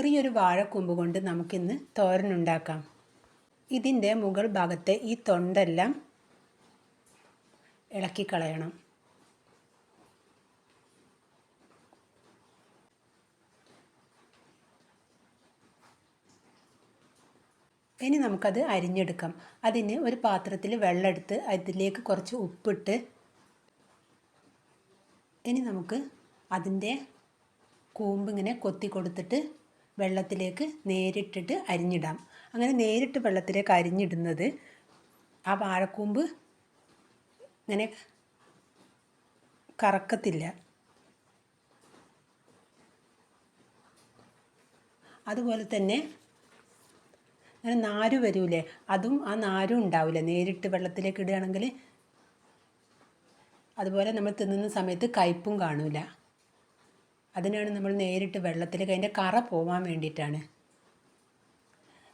ചെറിയൊരു വാഴക്കൊമ്പ് കൊണ്ട് നമുക്കിന്ന് തോരനുണ്ടാക്കാം. ഇതിന്റെ മുകൾ ഭാഗത്തെ ഈ തൊണ്ടെല്ലാം ഇളക്കി കളയണം ഇനി നമുക്കത് അരിഞ്ഞെടുക്കാം. അതിന് ഒരു പാത്രത്തിൽ വെള്ളമെടുത്ത് അതിലേക്ക് കുറച്ച് ഉപ്പിട്ട് ഇനി നമുക്ക് അതിന്റെ കൂമ്പിങ്ങനെ കൊത്തി കൊടുത്തിട്ട് വെള്ളത്തിലേക്ക് നേരിട്ടിട്ട് അരിഞ്ഞിടാം. അങ്ങനെ നേരിട്ട് വെള്ളത്തിലേക്ക് അരിഞ്ഞിടുന്നത് ആ വാഴക്കൂമ്പ് ഇങ്ങനെ കറക്കത്തില്ല. അതുപോലെ തന്നെ അങ്ങനെ നാര് വരൂലേ അതും ആ നാരും ഉണ്ടാവില്ല? നേരിട്ട് വെള്ളത്തിലേക്ക് ഇടുകയാണെങ്കിൽ അതുപോലെ നമ്മൾ തിന്നുന്ന സമയത്ത് കയ്പും കാണൂല. അതിനാണ് നമ്മൾ നേരിട്ട് വെള്ളത്തിലേക്ക് അതിന്റെ കറ പോവാൻ വേണ്ടിയിട്ടാണ്.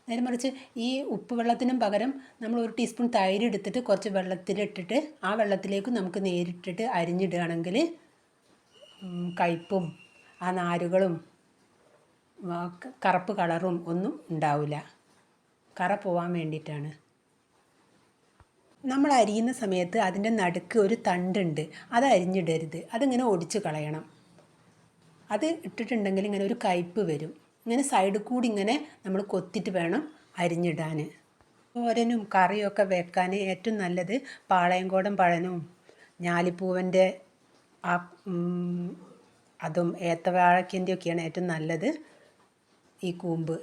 നേരെ മറിച്ച് ഈ ഉപ്പ് വെള്ളത്തിനും പകരം നമ്മൾ ഒരു ടീസ്പൂൺ തൈര് എടുത്തിട്ട് കുറച്ച് വെള്ളത്തിലിട്ടിട്ട് ആ വെള്ളത്തിലേക്ക് നമുക്ക് നേരിട്ടിട്ട് അരിഞ്ഞിടുകയാണെങ്കിൽ കയ്പും ആ നാരുകളും കറുപ്പ് കളറും ഒന്നും ഉണ്ടാവില്ല. കറ പോവാൻ വേണ്ടിയിട്ടാണ്. നമ്മൾ അരിയുന്ന സമയത്ത് അതിന്റെ നടുക്ക് ഒരു തണ്ടുണ്ട്. അത് അരിഞ്ഞിടരുത്. അതിങ്ങനെ ഒടിച്ച് കളയണം. അത് ഇട്ടിട്ടുണ്ടെങ്കിൽ ഇങ്ങനെ ഒരു കയ്പ്പ് വരും. ഇങ്ങനെ സൈഡിൽ കൂടി ഇങ്ങനെ നമ്മൾ കൊത്തിയിട്ട് വേണം അരിഞ്ഞിടാൻ. തോരനും കറിയൊക്കെ വെക്കാൻ ഏറ്റവും നല്ലത് പാളയംകോടൻ പഴനും ഞാലിപ്പൂവന്റെ ആ അതും ഏത്തവാഴക്കിന്റെ ഒക്കെയാണ് ഏറ്റവും നല്ലത് ഈ കൂമ്പ്.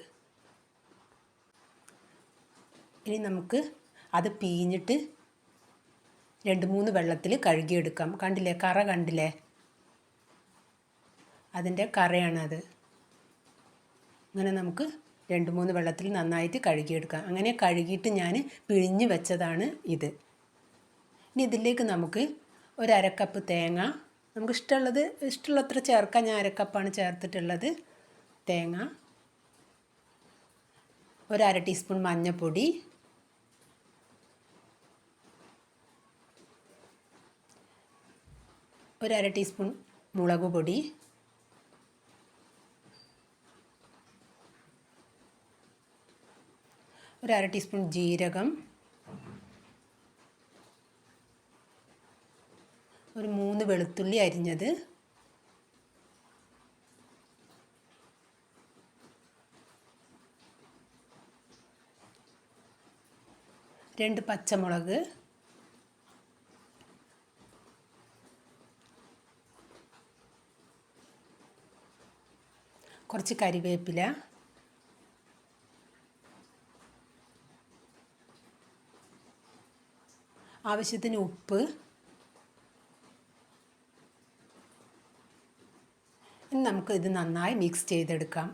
ഇനി നമുക്ക് അത് പീഞ്ഞിട്ട് രണ്ട് മൂന്ന് വെള്ളത്തിൽ കഴുകിയെടുക്കാം. കണ്ടില്ലേ? കറ കണ്ടില്ലേ? അതിന്റെ കറയാണത്. അങ്ങനെ നമുക്ക് രണ്ട് മൂന്ന് വെള്ളത്തിൽ നന്നായിട്ട് കഴുകിയെടുക്കാം. അങ്ങനെ കഴുകിയിട്ട് ഞാൻ പിഴിഞ്ഞ് വെച്ചതാണ് ഇത്. ഇനി ഇതിലേക്ക് നമുക്ക് ഒരു അരക്കപ്പ് തേങ്ങ. നമുക്ക് ഇഷ്ടമുള്ളത് ഇഷ്ടമുള്ളത്ര ചേർക്കാം ഞാൻ അരക്കപ്പാണ് ചേർത്തിട്ടുള്ളത്. തേങ്ങ. ഒരു അര ടീസ്പൂൺ മഞ്ഞൾപ്പൊടി ഒരു അര ടീസ്പൂൺ മുളക് പൊടി. ഒരു അര ടീസ്പൂൺ ജീരകം. ഒരു മൂന്ന് വെളുത്തുള്ളി അരിഞ്ഞത്. രണ്ട് പച്ചമുളക്. കുറച്ച് കരിവേപ്പില. ആവശ്യത്തിന് ഉപ്പ്. ഇനി നമുക്ക് ഇത് നന്നായി മിക്സ് ചെയ്തെടുക്കാം.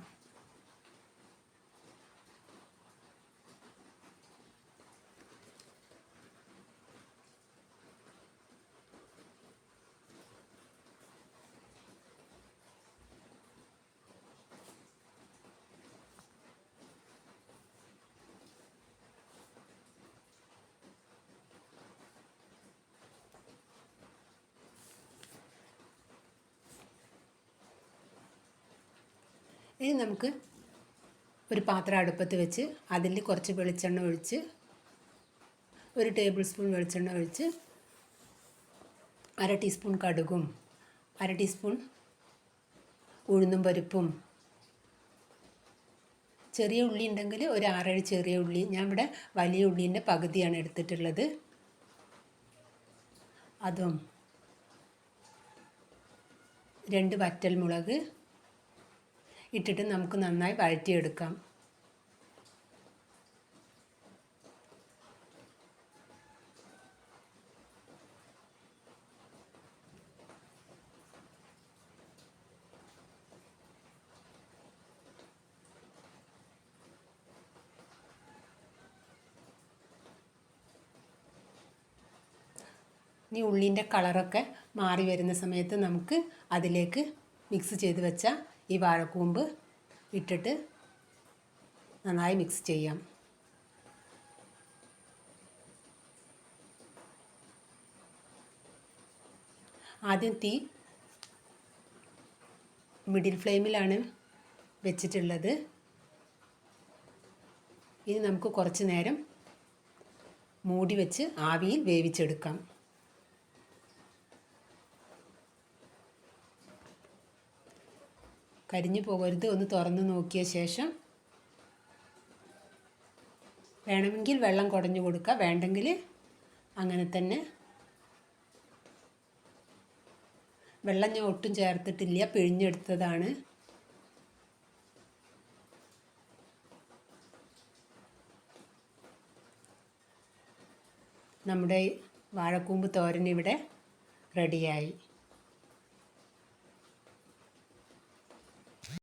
ഇനി നമുക്ക് ഒരു പാത്രം അടുപ്പത്ത് വെച്ച് അതിൽ കുറച്ച് വെളിച്ചെണ്ണ ഒഴിച്ച് ഒരു ടേബിൾ സ്പൂൺ വെളിച്ചെണ്ണ ഒഴിച്ച് അര ടീസ്പൂൺ കടുകും അര ടീസ്പൂൺ ഉഴുന്നും പരിപ്പും ചെറിയ ഉള്ളി ഉണ്ടെങ്കിൽ ഒരു ആറേഴ് ചെറിയ ഉള്ളി. ഞാൻ ഇവിടെ വലിയ ഉള്ളീന്റെ പകുതിയാണ് എടുത്തിട്ടുള്ളത്. അതും രണ്ട് വറ്റൽമുളക് ഇട്ടിട്ട് നമുക്ക് നന്നായി വഴറ്റിയെടുക്കാം. ഇനി ഉള്ളിന്റെ കളറൊക്കെ മാറി വരുന്ന സമയത്ത് നമുക്ക് അതിലേക്ക് മിക്സ് ചെയ്ത് വെച്ച ഈ വാഴക്കൂമ്പ് ഇട്ടിട്ട് നന്നായി മിക്സ് ചെയ്യാം. ആദ്യം തീ മിഡിൽ ഫ്ലെയിമിലാണ് വെച്ചിട്ടുള്ളത്. ഇനി നമുക്ക് കുറച്ച് നേരം മൂടി വെച്ച് ആവിയിൽ വേവിച്ചെടുക്കാം. കരിഞ്ഞു പോകരുത് ഒന്ന് തുറന്ന് നോക്കിയ ശേഷം വേണമെങ്കിൽ വെള്ളം കുടഞ്ഞു കൊടുക്കുക. വേണ്ടെങ്കിൽ അങ്ങനെ തന്നെ വെള്ളം ഞാൻ ഒട്ടും ചേർത്തിട്ടില്ല പിഴിഞ്ഞെടുത്തതാണ്. നമ്മുടെ വാഴക്കൂമ്പ് തോരൻ ഇവിടെ റെഡിയായി